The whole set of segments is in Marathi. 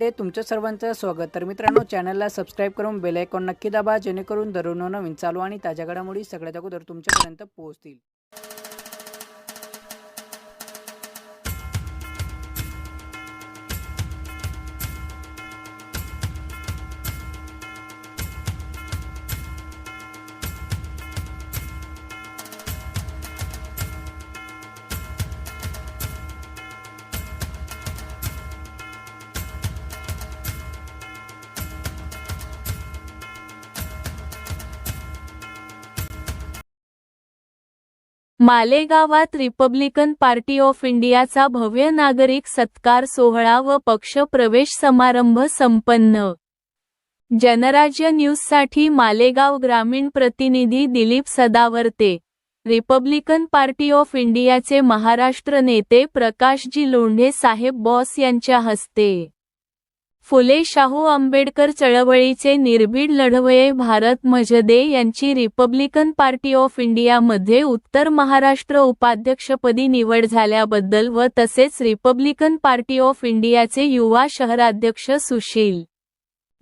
ते तुमचं सर्वांचं स्वागत. तर मित्रांनो चॅनलला सबस्क्राईब करून बेल आयकॉन नक्की दाबा जेणेकरून दररोज नवीन चालू आणि ताज्या घडामोडी सगळ्यात अगोदर तुमच्यापर्यंत पोहोचतील. मालेगावात रिपब्लिकन पार्टी ऑफ इंडियाचा भव्य नागरिक सत्कार सोहळा व पक्ष प्रवेश समारंभ संपन्न. जनराज्य न्यूजसाठी मालेगाव ग्रामीण प्रतिनिधी Dilip Sadavarte. Republican party of इंडियाचे महाराष्ट्र नेते प्रकाशजी लोंढे साहेब बॉस यांच्या हस्ते. फुले शाहू आंबेडकर चळवळीचे निर्भीड लढवये भारत मजदे यांची रिपब्लिकन पार्टी ऑफ इंडियामध्ये उत्तर महाराष्ट्र उपाध्यक्षपदी निवड झाल्याबद्दल व तसेच रिपब्लिकन पार्टी ऑफ इंडियाचे युवा शहराध्यक्ष सुशील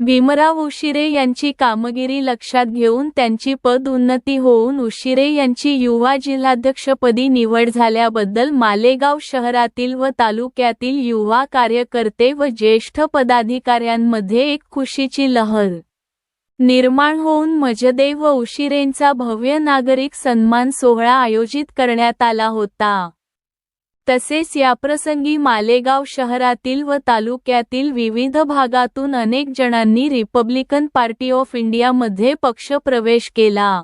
भीमराव उशिरे यांची कामगिरी लक्षात घेऊन त्यांची पदोन्नती होऊन उशिरे यांची युवा जिल्हाध्यक्षपदी निवड झाल्याबद्दल मालेगाव शहरातील व तालुक्यातील युवा कार्यकर्ते व ज्येष्ठ पदाधिकाऱ्यांमध्ये एक खुशीची लहर निर्माण होऊन मजदे व उशिरेंचा भव्य नागरिक सन्मान सोहळा आयोजित करण्यात आला होता. तसेच याप्रसंगी मालेगाव शहरातील व तालुक्यातील विविध भागातून अनेक जणांनी रिपब्लिकन पार्टी ऑफ इंडियामध्ये पक्षप्रवेश केला.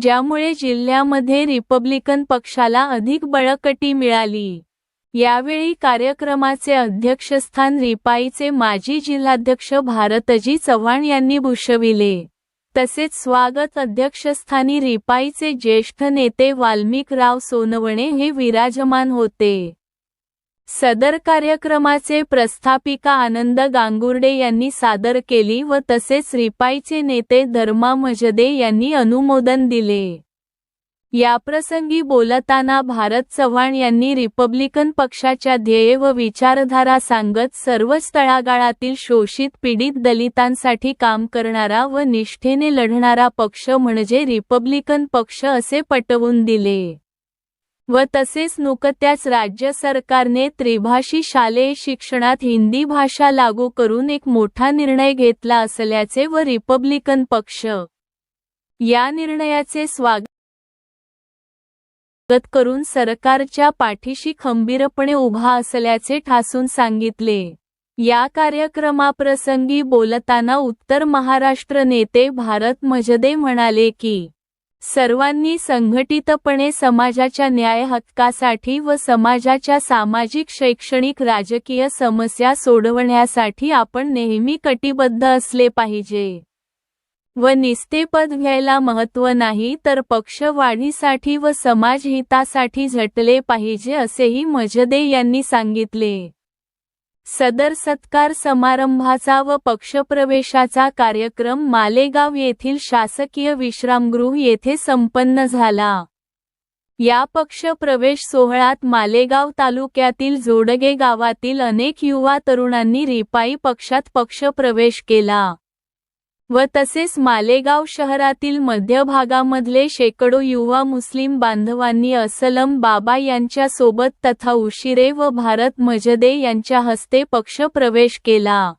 ज्यामुळे जिल्ह्यामध्ये रिपब्लिकन पक्षाला अधिक बळकटी मिळाली. यावेळी कार्यक्रमाचे अध्यक्षस्थान रिपाईचे माजी जिल्हाध्यक्ष भारतजी चव्हाण यांनी भूषविले. तसेच स्वागत अध्यक्षस्थानी रिपाईचे ज्येष्ठ नेते वाल्मिकराव सोनवणे हे विराजमान होते. सदर कार्यक्रमाचे प्रस्थापिका आनंद गांगुर्डे यांनी सादर केली व तसेच रिपाईचे नेते धर्मा मजदे यांनी अनुमोदन दिले. याप्रसंगी बोलताना भारत चव्हाण यांनी रिपब्लिकन पक्षाच्या ध्येय व विचारधारा सांगत सर्वच तळागाळातील शोषित पीडित दलितांसाठी काम करणारा व निष्ठेने लढणारा पक्ष म्हणजे रिपब्लिकन पक्ष असे पटवून दिले. व तसेच नुकत्याच राज्य सरकारने त्रिभाषी शालेय शिक्षणात हिंदी भाषा लागू करून एक मोठा निर्णय घेतला असल्याचे व रिपब्लिकन पक्ष या निर्णयाचे स्वागत स्वागत करून सरकारच्या पाठीशी खंबीरपणे उभा असल्याचे ठासून सांगितले. या कार्यक्रमाप्रसंगी बोलताना उत्तर महाराष्ट्र नेते भारत मजदे म्हणाले की सर्वांनी संघटितपणे समाजाच्या न्याय हक्कासाठी व समाजाच्या सामाजिक शैक्षणिक राजकीय समस्या सोडवण्यासाठी आपण नेहमी कटिबद्ध असले पाहिजे. व निस्तेपद घ्यायला महत्त्व नाही तर पक्ष वाढीसाठी व समाजहितासाठी झटले पाहिजे असेही मजदे यांनी सांगितले. सदर सत्कार समारंभाचा व पक्षप्रवेशाचा कार्यक्रम मालेगाव येथील शासकीय विश्रामगृह येथे संपन्न झाला. या पक्ष प्रवेश सोहळ्यात मालेगाव तालुक्यातील जोडगे गावातील अनेक युवा तरुणांनी रिपाई पक्षात पक्षप्रवेश केला. व तसेच मालेगाव शहरातील मध्यभागामधले शेकडो युवा मुस्लिम बांधवांनी असलम बाबा यांच्या सोबत तथा उशिरे व भारत मजदे यांच्या हस्ते पक्षप्रवेश केला.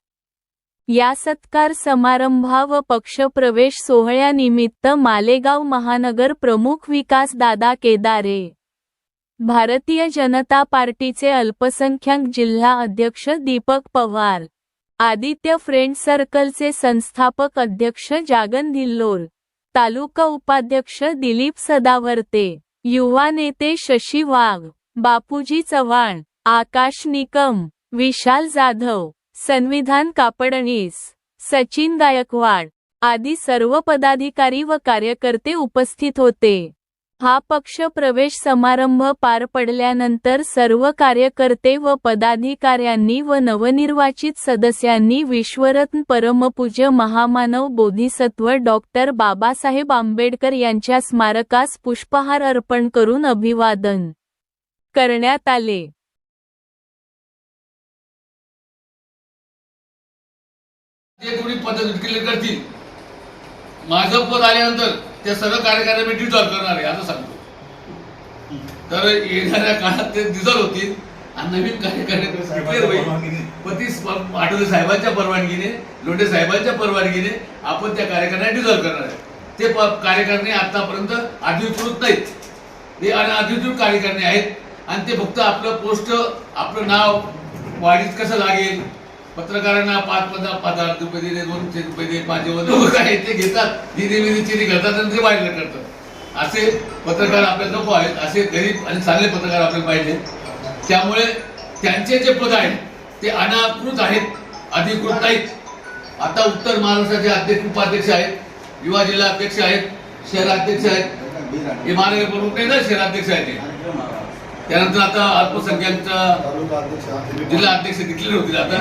या सत्कार समारंभा व पक्षप्रवेश सोहळ्यानिमित्त मालेगाव महानगर प्रमुख विकास दादा केदारे भारतीय जनता पार्टीचे अल्पसंख्याक जिल्हा अध्यक्ष दीपक पवार आदित्य फ्रेंड सर्कलचे संस्थापक अध्यक्ष जागन धिल्लोर तालुका उपाध्यक्ष दिलीप सदावर्ते युवा नेते शशी वाघ बापूजी चव्हाण आकाश निकम विशाल जाधव संविधान कापडणीस सचिन गायकवाड आदी सर्व पदाधिकारी व कार्यकर्ते उपस्थित होते. हा पक्ष प्रवेश समारंभ पार पडल्यानंतर सर्व कार्यकर्ते व पदाधिकाऱ्यांनी व नवनिर्वाचित सदस्यांनी विश्वरत्न परमपूज्य महामानव बोधिसत्व डॉक्टर बाबासाहेब आंबेडकर यांच्या स्मारकास पुष्पहार अर्पण करून अभिवादन करण्यात आले. ते तेवढी करतील? माझं पद आल्यानंतर ते सर्व कार्यकारिणी मी डिझॉल्व करणार आहे असं सांगतो. तर येणाऱ्या काळात ते डिझॉल्व होतील आणि नवीन डिक्लेअर होईल. ती आठवले साहेबांच्या परवानगीने लोंढे साहेबांच्या परवानगीने आपण त्या कार्यकारिणी डिझॉल्व करणार आहे. ते कार्यकारिणी आतापर्यंत अधिकृत नाहीत. ते अनधिकृत कार्यकारिणी आहेत. आणि ते फक्त आपलं पोस्ट आपलं नाव वाढीत कसं लागेल पत्रकारांना पाच पंधरा पाच आठ रुपये दिले दोनशे रुपये दिले पाचशे वगैरे काय ते घेतात. निधी निधी चिरी करतात आणि ते वाढले करतात. असे पत्रकार आपल्याला नको आहेत. असे गरीब आणि चांगले पत्रकार आपल्याला पाहिजे. त्यामुळे त्यांचे जे पद आहेत ते अनाकृत आहेत अधिकृत नाहीत. आता उत्तर महाराष्ट्राचे अध्यक्ष उपाध्यक्ष आहेत युवा जिल्हा अध्यक्ष आहेत शहराध्यक्ष आहेत. हे महानगर प्रमुख नाही ना शहराध्यक्ष आहेत. त्यानंतर आता अल्पसंख्याकचा जिल्हा अध्यक्ष डिक्लेअर होतील आता.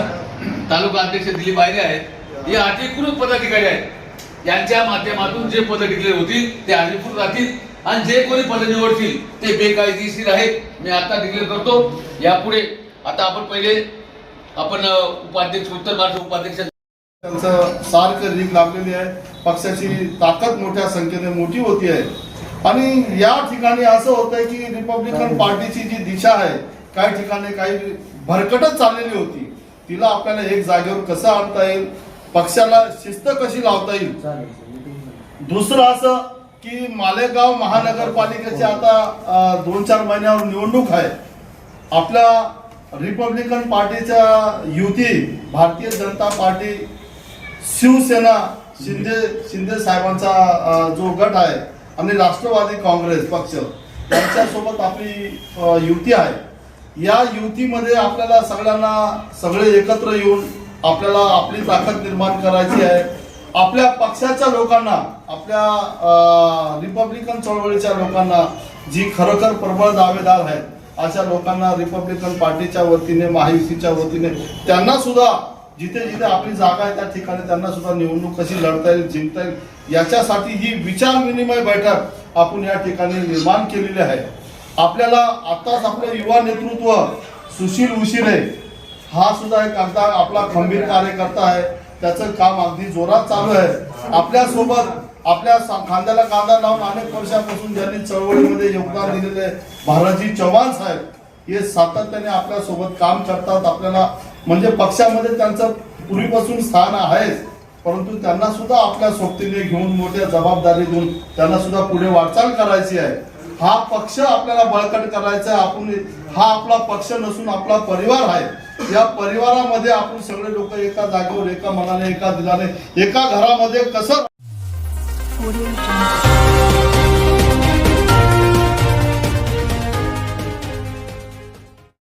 तालुका अध्यक्ष दिलीप आयरे आहेत. हे अधिकृत पदाधिकारी आहेत. यांच्या माध्यमातून जे पद डिक्लेअर होतील ते अधिकृत राहतील. आणि जे कोणी पद निवडतील ते बेकायदेशीर आहेत. मी आता डिक्लेअर करतो. यापुढे आता आपण पहिले आपण उपाध्यक्ष उत्तर महाराष्ट्र उपाध्यक्ष त्यांचं सारखं रीक लागलेली आहे. पक्षाची ताकद मोठ्या संख्येने मोठी होती आहे. आणि या ठिकाणी असं होतंय की रिपब्लिकन पार्टीची जी दिशा आहे काही ठिकाणी काही भरकटच चाललेली होती. तिला आपल्याला एक जागेवर कसं आणता येईल पक्षाला शिस्त कशी लावता येईल? दुसरं असं की मालेगाव महानगरपालिकेची आता दोन चार महिन्यावर निवडणूक आहे. आपल्या रिपब्लिकन पार्टीच्या युती भारतीय जनता पार्टी शिवसेना शिंदे शिंदे साहेबांचा जो गट आहे आणि राष्ट्रवादी काँग्रेस पक्ष यांच्यासोबत आपली युती आहे. या युतीमध्ये आपल्याला सगळ्यांना सगळे एकत्र येऊन आपल्याला आपली ताकद निर्माण करायची आहे. आपल्या पक्षाच्या लोकांना आपल्या रिपब्लिकन चळवळीच्या लोकांना जी खरोखर प्रबळ दावेदार आहेत अशा लोकांना रिपब्लिकन पार्टीच्या वतीने महायुतीच्या वतीने त्यांना सुद्धा जिथे जिथे आपली जागा आहे त्या ठिकाणी त्यांना सुद्धा निवडणूक कशी लढता येईल जिंकता येईल याच्यासाठी ही विचार विनिमय बैठक आपण या ठिकाणी निर्माण केलेली आहे. आपल्याला आताच आपलं युवा नेतृत्व सुशील उशिरे हा सुद्धा एक अगदा आपला खंबीर कार्यकर्ता आहे. त्याचं काम अगदी जोरात चालू आहे. आपल्यासोबत आपल्या सा- खांद्याला कांदा लावून अनेक वर्षापासून ज्यांनी चळवळीमध्ये योगदान दिलेले भारतजी चव्हाण साहेब. हे सातत्याने आपल्यासोबत काम करतात आपल्याला म्हणजे पक्षामध्ये त्यांचं पूर्वीपासून स्थान आहेच. परंतु त्यांना सुद्धा आपल्या सोबतीने घेऊन मोठ्या जबाबदारी देऊन त्यांना सुद्धा पुढे वाटचाल करायची आहे. हा पक्ष आपल्याला बळकट करायचा आहे. आपण हा आपला पक्ष नसून आपला परिवार आहे. या परिवारामध्ये आपण सगळे लोक एका जागेवर एका मनाने एका दिलाने एका घरामध्ये कसं